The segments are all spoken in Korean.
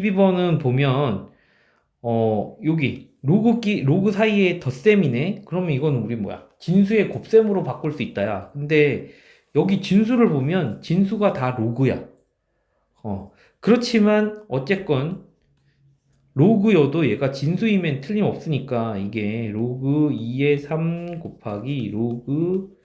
12번은 보면 어 여기 로그 기 로그 사이에 덧셈이네. 그러면 이건 우리 뭐야? 진수의 곱셈으로 바꿀 수 있다야. 근데 여기 진수를 보면 진수가 다 로그야. 어 그렇지만 어쨌건 로그여도 얘가 진수이면 틀림없으니까 이게 로그 2의 3 곱하기 로그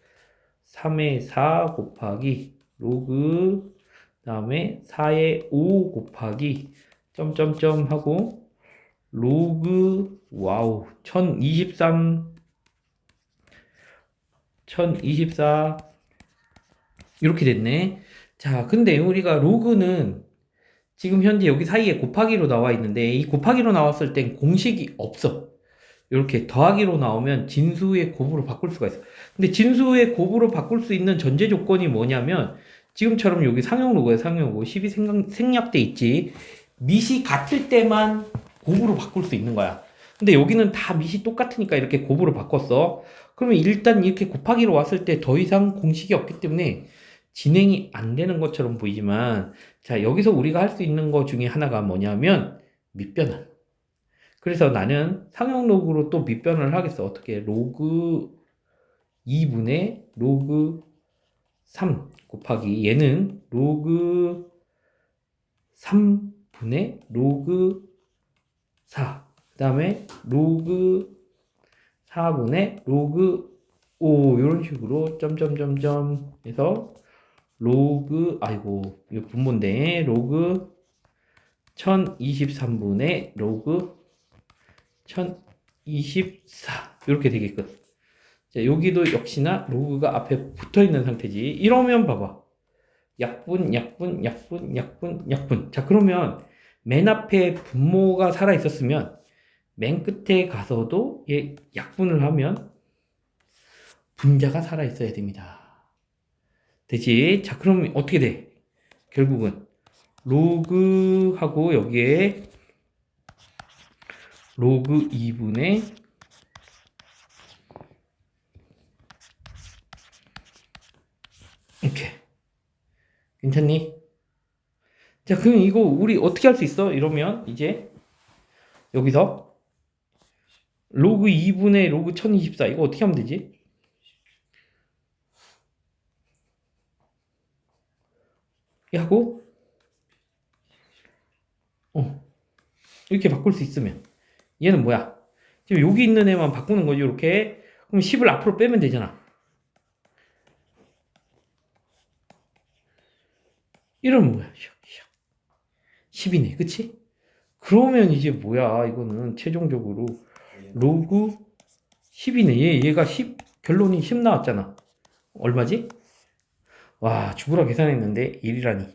3의 4 곱하기 로그 그다음에 4의 5 곱하기 점점점 하고 로그 와우 1023 1024 이렇게 됐네. 자, 근데 우리가 로그는 지금 현재 여기 사이에 곱하기로 나와 있는데 이 곱하기로 나왔을 땐 공식이 없어. 이렇게 더하기로 나오면 진수의 곱으로 바꿀 수가 있어. 근데 진수의 곱으로 바꿀 수 있는 전제 조건이 뭐냐면 지금처럼 여기 상용 로그에 상용 로그 10이 생각, 생략돼 있지. 밑이 같을 때만 곱으로 바꿀 수 있는 거야. 근데 여기는 다 밑이 똑같으니까 이렇게 곱으로 바꿨어. 그러면 일단 이렇게 곱하기로 왔을 때 더 이상 공식이 없기 때문에 진행이 안 되는 것처럼 보이지만 자, 여기서 우리가 할 수 있는 것 중에 하나가 뭐냐면 밑변환. 그래서 나는 상용 로그로 또 밑변을 하겠어. 어떻게? 로그 2분의 로그 3 곱하기 얘는 로그 3 분의 로그 4. 그 다음에 로그 4분의 로그 5 이런 식으로 점점점점 해서 로그 아이고 이거 분모인데 로그 1023분의 로그 1024 이렇게 되게끔. 자 여기도 역시나 로그가 앞에 붙어 있는 상태지. 이러면 봐봐 약분 약분 약분 약분 약분 자 그러면 맨 앞에 분모가 살아 있었으면 맨 끝에 가서도 얘 약분을 하면 분자가 살아 있어야 됩니다. 되지? 자, 그럼 어떻게 돼? 결국은 로그하고 여기에 로그 2분의 이렇게 괜찮니? 자, 그럼 이거 우리 어떻게 할 수 있어? 이러면 이제 여기서 로그 2분의 로그 1024 이거 어떻게 하면 되지? 하고 어 이렇게 바꿀 수 있으면 얘는 뭐야? 지금 여기 있는 애만 바꾸는 거지 이렇게 그럼 10을 앞으로 빼면 되잖아 이러면 뭐야? 10이네 그치? 그러면 이제 뭐야 이거는 최종적으로 로그 10이네 얘, 얘가 10 결론이 10 나왔잖아 얼마지? 와 죽으라 계산했는데 1이라니